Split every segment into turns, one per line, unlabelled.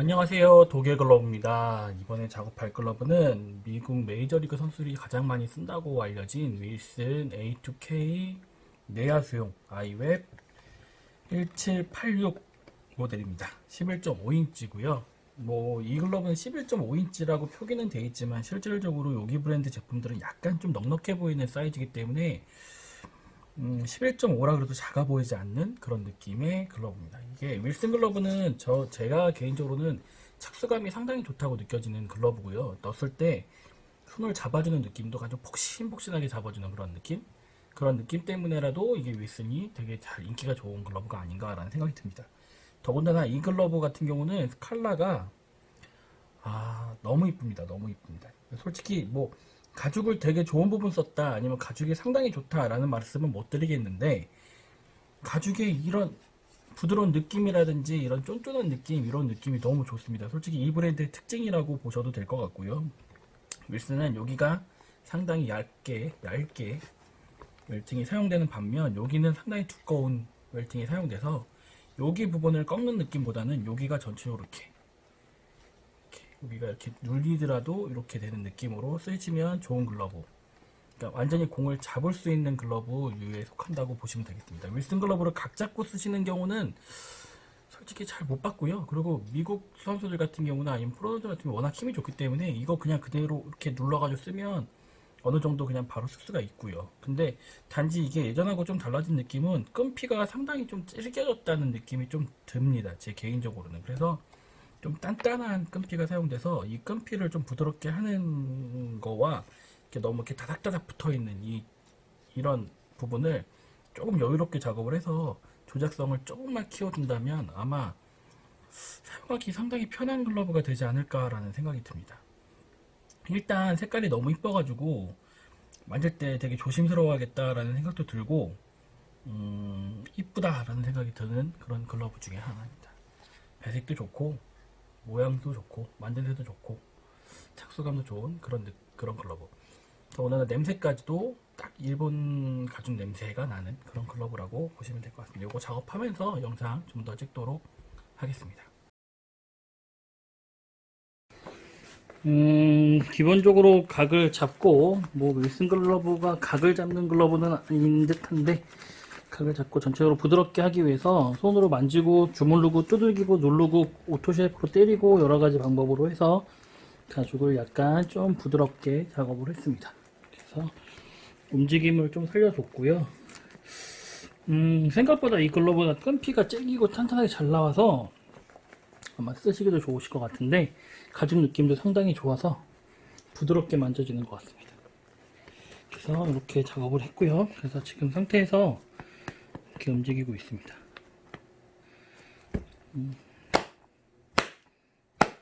안녕하세요. 독일 글러브입니다. 이번에 작업할 글러브는 미국 메이저리그 선수들이 가장 많이 쓴다고 알려진 윌슨 A2K 내야수용 아이웹 1786 모델입니다. 11.5인치고요. 뭐 이 글러브는 11.5인치라고 표기는 돼 있지만 실질적으로 여기 브랜드 제품들은 약간 좀 넉넉해 보이는 사이즈이기 때문에 음, 11.5라 그래도 작아 보이지 않는 그런 느낌의 글러브입니다. 이게 윌슨 글러브는 저 제가 개인적으로는 착수감이 상당히 좋다고 느껴지는 글러브고요. 넣었을 때 손을 잡아주는 느낌도 아주 폭신폭신하게 잡아주는 그런 느낌? 그런 느낌 때문에라도 이게 윌슨이 되게 잘 인기가 좋은 글러브가 아닌가라는 생각이 듭니다. 더군다나 이 글러브 같은 경우는 컬러가 아 너무 이쁩니다. 너무 이쁩니다. 솔직히 뭐 가죽을 되게 좋은 부분 썼다 아니면 가죽이 상당히 좋다라는 말씀은 못 드리겠는데 가죽의 이런 부드러운 느낌이라든지 이런 쫀쫀한 느낌 이런 느낌이 너무 좋습니다. 솔직히 이 브랜드의 특징이라고 보셔도 될 것 같고요. 윌슨은 여기가 상당히 얇게 얇게 웰팅이 사용되는 반면 여기는 상당히 두꺼운 웰팅이 사용돼서 여기 부분을 꺾는 느낌보다는 여기가 전체적으로 이렇게 여기가 이렇게 눌리더라도 이렇게 되는 느낌으로 쓰시면 좋은 글러브. 그러니까 완전히 공을 잡을 수 있는 글러브 유에 속한다고 보시면 되겠습니다. 윌슨 글러브를 각 잡고 쓰시는 경우는 솔직히 잘 못 봤고요. 그리고 미국 선수들 같은 경우나 아니면 프로 선수들 같은 경우 워낙 힘이 좋기 때문에 이거 그냥 그대로 이렇게 눌러가지고 쓰면 어느 정도 그냥 바로 쓸 수가 있고요. 근데 단지 이게 예전하고 좀 달라진 느낌은 끈피가 상당히 좀 찌르겨졌다는 느낌이 좀 듭니다. 제 개인적으로는. 그래서 좀 단단한 끈피가 사용돼서 이 끈피를 좀 부드럽게 하는 거와 이렇게 너무 이렇게 다닥다닥 붙어 있는 이 이런 부분을 조금 여유롭게 작업을 해서 조작성을 조금만 키워준다면 아마 사용하기 상당히 편한 글러브가 되지 않을까라는 생각이 듭니다. 일단 색깔이 너무 이뻐가지고 만질 때 되게 조심스러워하겠다라는 생각도 들고 음, 이쁘다라는 생각이 드는 그런 글러브 중에 하나입니다. 배색도 좋고 모양도 좋고 만듦새도 좋고 착수감도 좋은 그런 느- 그런 글러브. 더군다나 냄새까지도 딱 일본 가죽 냄새가 나는 그런 글러브라고 보시면 될 것 같습니다. 이거 작업하면서 영상 좀 더 찍도록 하겠습니다. 음, 기본적으로 각을 잡고, 뭐, 윌슨 글러브가 각을 잡는 글러브는 아닌 듯한데, 각을 잡고 전체적으로 부드럽게 하기 위해서 손으로 만지고, 주물르고, 두들기고, 누르고, 오토 쉐이프로 때리고, 여러 가지 방법으로 해서 가죽을 약간 좀 부드럽게 작업을 했습니다. 그래서 움직임을 좀 살려줬고요. 음, 생각보다 이 글러브가 끈피가 째기고 탄탄하게 잘 나와서 아마 쓰시기도 좋으실 것 같은데 가죽 느낌도 상당히 좋아서 부드럽게 만져지는 것 같습니다. 그래서 이렇게 작업을 했고요. 그래서 지금 상태에서 이렇게 움직이고 있습니다. 음.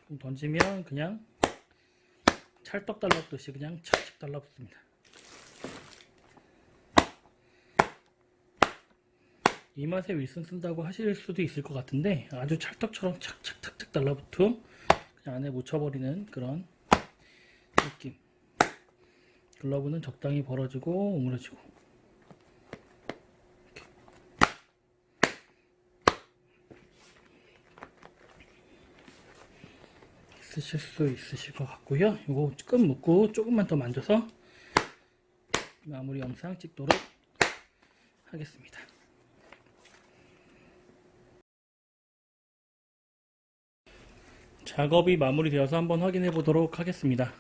좀 던지면 그냥 찰떡 달라붙듯이 그냥 착착 달라붙습니다. 이 맛에 윌슨 쓴다고 하실 수도 있을 것 같은데 아주 찰떡처럼 착착착착 달라붙음 그냥 안에 묻혀버리는 그런 느낌 글러브는 적당히 벌어지고 오므려지고 이렇게. 쓰실 수 있으실 것 같고요 이거 끈 묶고 조금만 더 만져서 마무리 영상 찍도록 하겠습니다 작업이 마무리되어서 한번 확인해 보도록 하겠습니다.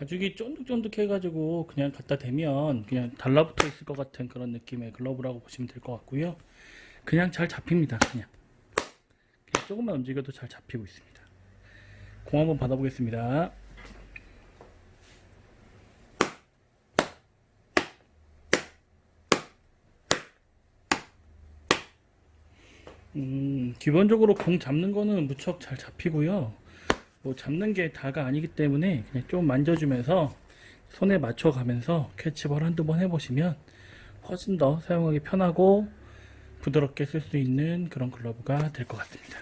가죽이 쫀득쫀득해가지고 그냥 갖다 대면 그냥 달라붙어 있을 것 같은 그런 느낌의 글러브라고 보시면 될 것 같고요. 그냥 잘 잡힙니다. 그냥. 그냥 조금만 움직여도 잘 잡히고 있습니다. 공 한번 받아보겠습니다. 음, 기본적으로 공 잡는 거는 무척 잘 잡히고요. 뭐 잡는 게 다가 아니기 때문에 그냥 좀 만져주면서 손에 맞춰가면서 캐치볼 한두 번 해보시면 훨씬 더 사용하기 편하고 부드럽게 쓸 수 있는 그런 글러브가 될 것 같습니다.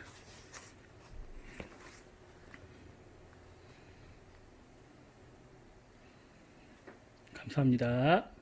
감사합니다.